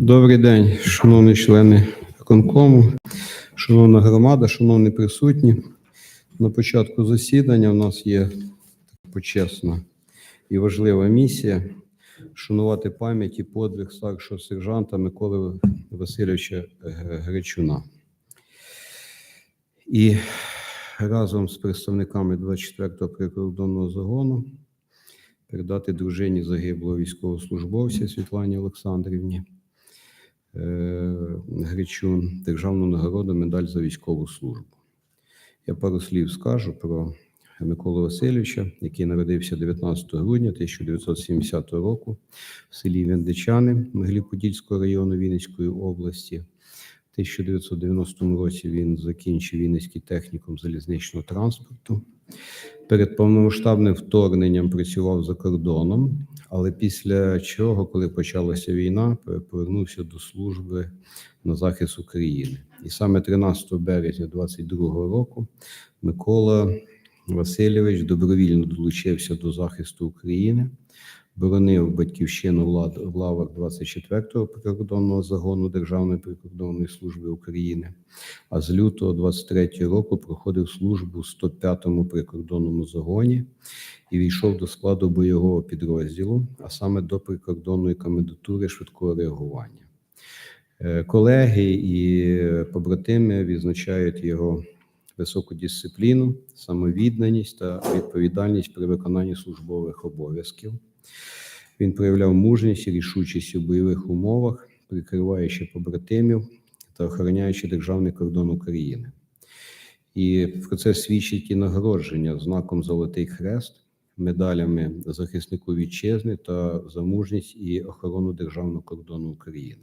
Добрий день, шановні члени виконкому, шановна громада, шановні присутні. На початку засідання у нас є почесна і важлива місія шанувати пам'ять і подвиг старшого сержанта Миколи Васильовича Гречуна. І разом з представниками 24-го прикордонного загону передати дружині загиблого військовослужбовця Світлані Олександрівні е, Гречун державну нагороду медаль за військову службу. Я пару слів скажу про Миколу Васильовича, який народився 19 грудня 1970 року в селі Вендичани Могилів-Подільського району Вінницької області. В 1990 році він закінчив Вінницький технікум залізничного транспорту. Перед повномасштабним вторгненням працював за кордоном, але після чого, коли почалася війна, повернувся до служби на захист України. І саме 13 березня 2022 року Микола Васильович добровільно долучився до захисту України, боронив батьківщину в лавах 24-го прикордонного загону Державної прикордонної служби України. А з лютого 23 року проходив службу в 105-му прикордонному загоні і війшов до складу бойового підрозділу, а саме до прикордонної комендатури швидкого реагування. Е, Колеги і побратими відзначають його високу дисципліну, самовідданість та відповідальність при виконанні службових обов'язків. Він проявляв мужність і рішучість у бойових умовах, прикриваючи побратимів та охороняючи державний кордон України. І про це свідчить і нагородження знаком Золотий Хрест, медалями захиснику вітчизни та за мужність і охорону державного кордону України.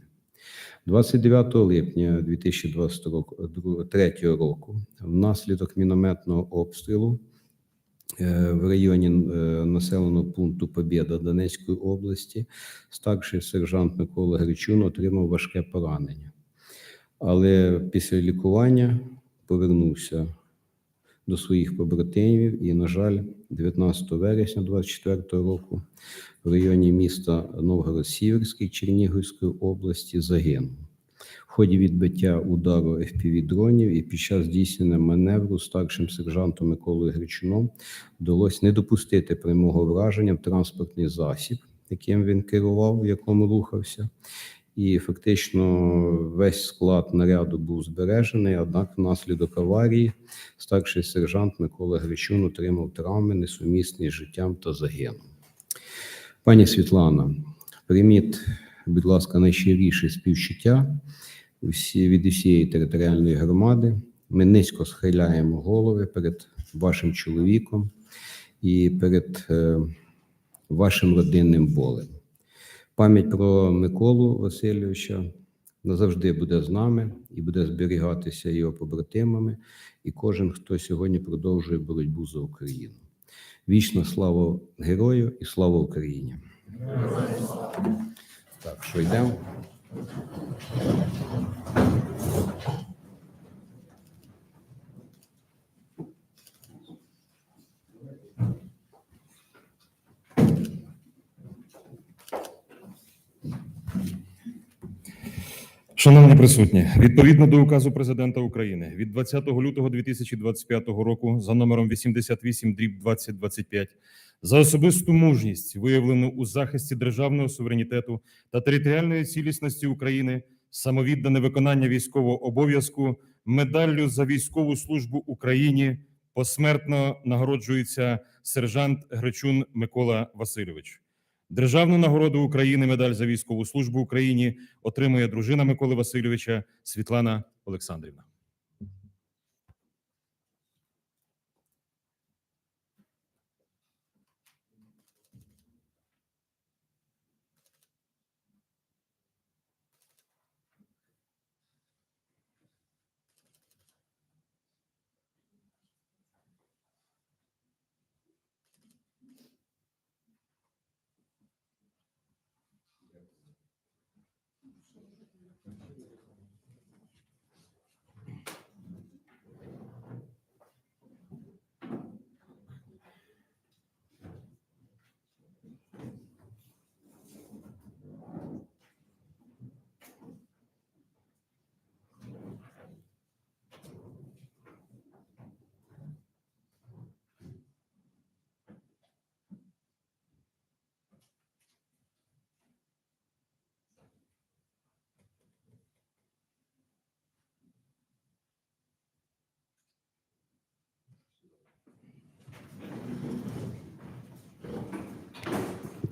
29 липня 2023 року, внаслідок мінометного обстрілу в районі е, населеного пункту Побєда Донецької області, старший сержант Микола Гречун отримав важке поранення, але після лікування повернувся до своїх побратимів і, на жаль, 19 вересня 2024 року в районі міста Новгород-Сіверський Чернігівської області загинув. В ході відбиття удару FPV-дронів і під час здійснення маневру старшим сержантом Миколою Гречуном вдалося не допустити прямого враження в транспортний засіб, яким він керував, в якому рухався, і фактично весь склад наряду був збережений. Однак, внаслідок аварії, старший сержант Микола Гречун отримав травми, несумісні з життям та загинув. Пані Світлана, прийміть, будь ласка, найщиріше співчуття від усієї територіальної громади. Ми низько схиляємо голови перед вашим чоловіком і перед е, вашим родинним болем. Пам'ять про Миколу Васильовича назавжди буде з нами і буде зберігатися його побратимами, і кожен, хто сьогодні продовжує боротьбу за Україну. Вічна слава герою і слава Україні! Так, що Шановні присутні, відповідно до указу президента України від 20 лютого 2025 року за номером 88 дріб 2025 за особисту мужність, виявлену у захисті державного суверенітету та територіальної цілісності України, самовіддане виконання військового обов'язку, медаллю за військову службу Україні посмертно нагороджується сержант Гречун Микола Васильович. Державну нагороду України медаль за військову службу Україні отримує дружина Миколи Васильовича Світлана Олександрівна.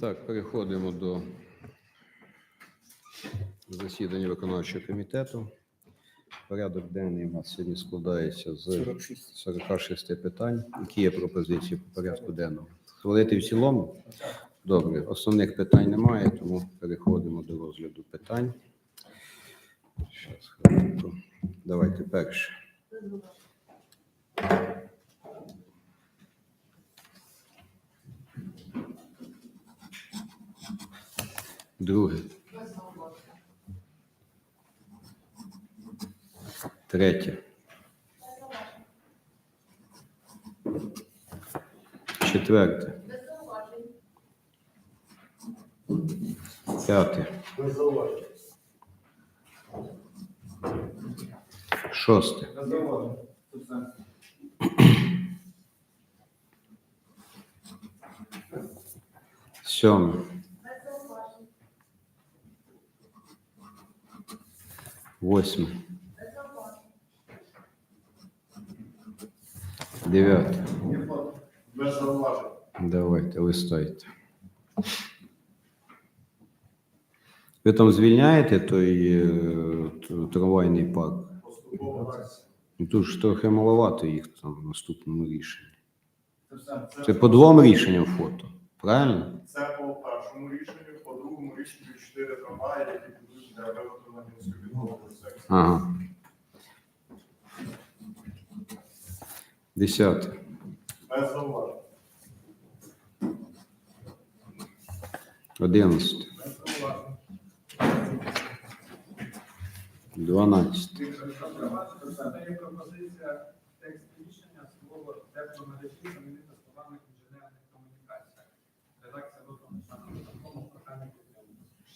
Так, переходимо до засідання виконавчого комітету. Порядок денний у нас сьогодні складається з 46 питань. Які є пропозиції по порядку денному? Схвалити в цілому? Добре, основних питань немає, тому переходимо до розгляду питань. Щас, хвилинку. Давайте перше. Друге. Третє. Четверте. П'яте. Шосте. Сьоме. Восьме. Дев'яте. Давайте, листайте. Ви там звільняєте той е, трамвайний парк? Ну, Тут ж трохи маловато їх там в наступному рішенні. Це. По двом рішенням фото, правильно? Це по першому рішенню, по другому рішенню чотири трамваї, які для виготовлення міськовідного. Ага. Десяте. Одинадцяте. Дванадцяте.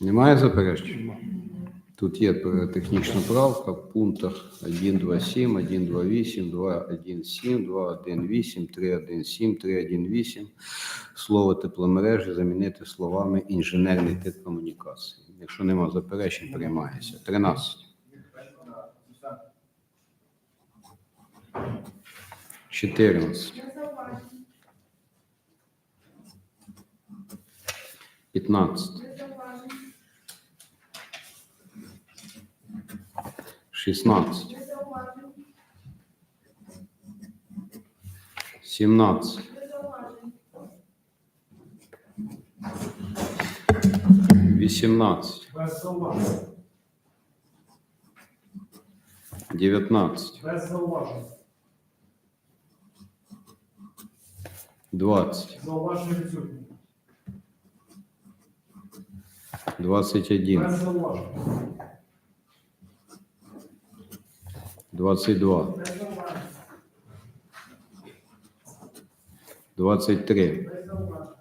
Немає заперечень? Тут є пер- технічна правка в пунктах 1.2.7, 1.2.8, 2.1.7, 2.1.8, 3.1.7, 3.1.8. Слово тепломережі замінити словами інженерний тип комунікації. Якщо нема заперечень, приймається. 13. Це 14. 15. 16. 17. 18. Без зауважень. 19. Без зауважень. 20. Зауваження відсутні. 21. Без зауважень. 22. Без зауважень. 23. Без зауважень.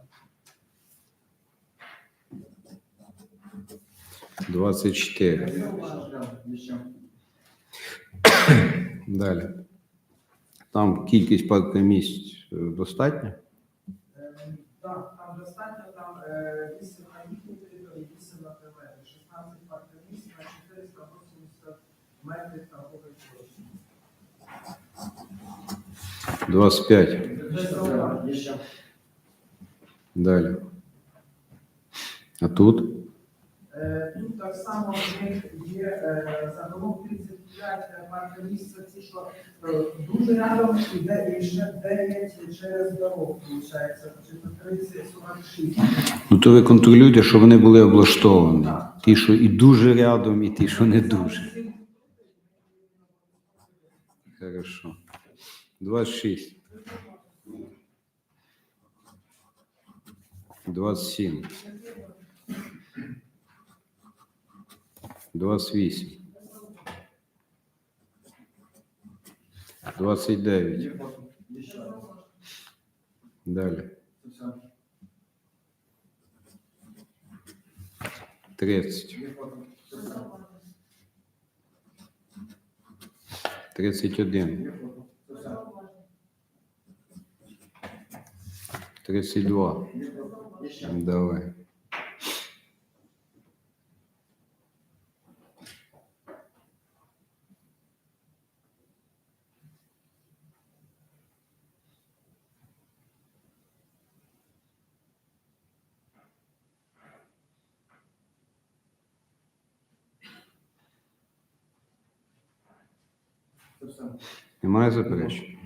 24. Без зауважень. Далі. Там кількість паркомісць е, достатня? Так, там достатньо, там е, 8 25. Далі. А тут? Тут так само в них є загалом 35 паркомісць, це ті, що дуже рядом іде і ще 9 через дорогу, виходить, чи 30, 46. Ну то ви контролюєте, щоб вони були облаштовані. Ті, що і дуже рядом, і ті, що не дуже. Хорошо. 26. 27. 28. 29. Далі. 30. 31. 32. МДВ. Немає заперечень.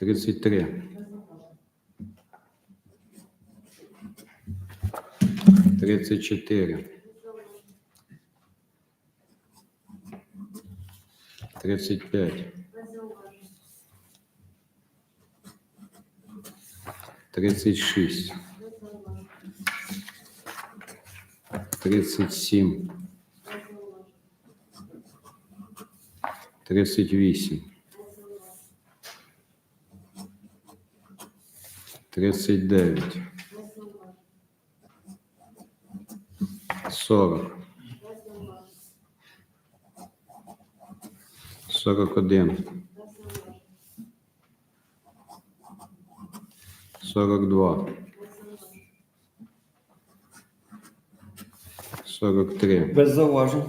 33. 34. 35. 36. 37. 38. 39. 40. 41. 42. 43. Без зауважень.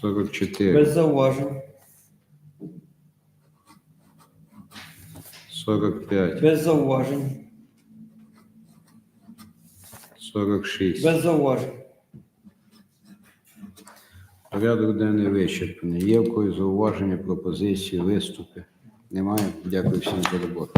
44. Без зауважень. 45. Без зауважень. 46. Без зауважень. Порядок денний вичерпаний. Є в когось зауваження, пропозиції, виступи? Немає. Дякую всім за роботу.